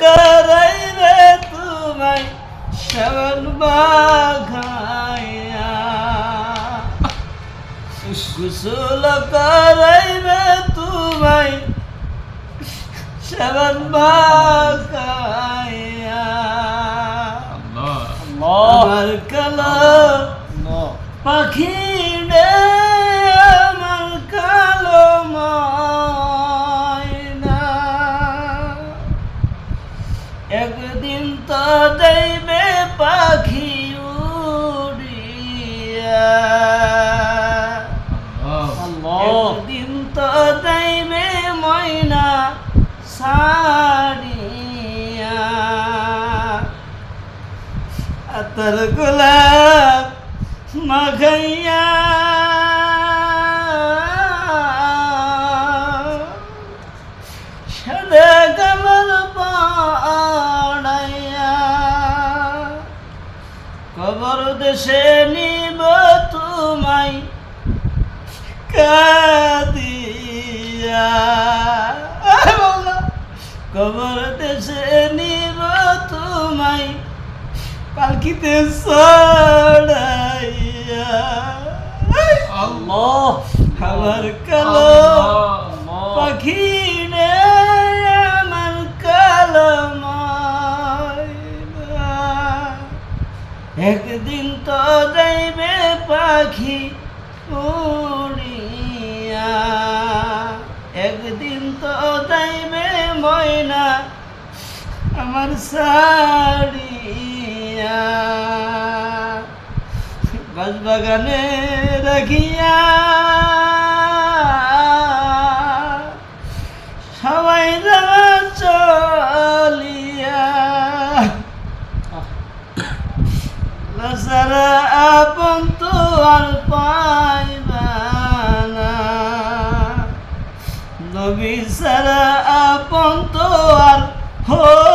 করাইবে তোমায় শ্যামল গোসল করাইবে তোমায় শ্যামল বাঘাইয়া আমার কালো পাখি একদিন তো দেবে পাখি উড়িয়া। একদিন তো দেবে ময়না সারিয়া। আতর গোলাপ মাখাইয়া। সাদা দেশে নিব তোমায় কাদিয়া। কবর দেশে নিব তোমায় পালকিতে সড়াইয়া আমার কালো পাখি একদিন তো যাইবে পাখি উড়িয়া। একদিন তো যাইবে ময়না আমার সাড়িয়া বাগানে রাখিয়া সারা আপন না নবী সারা আপন আর হই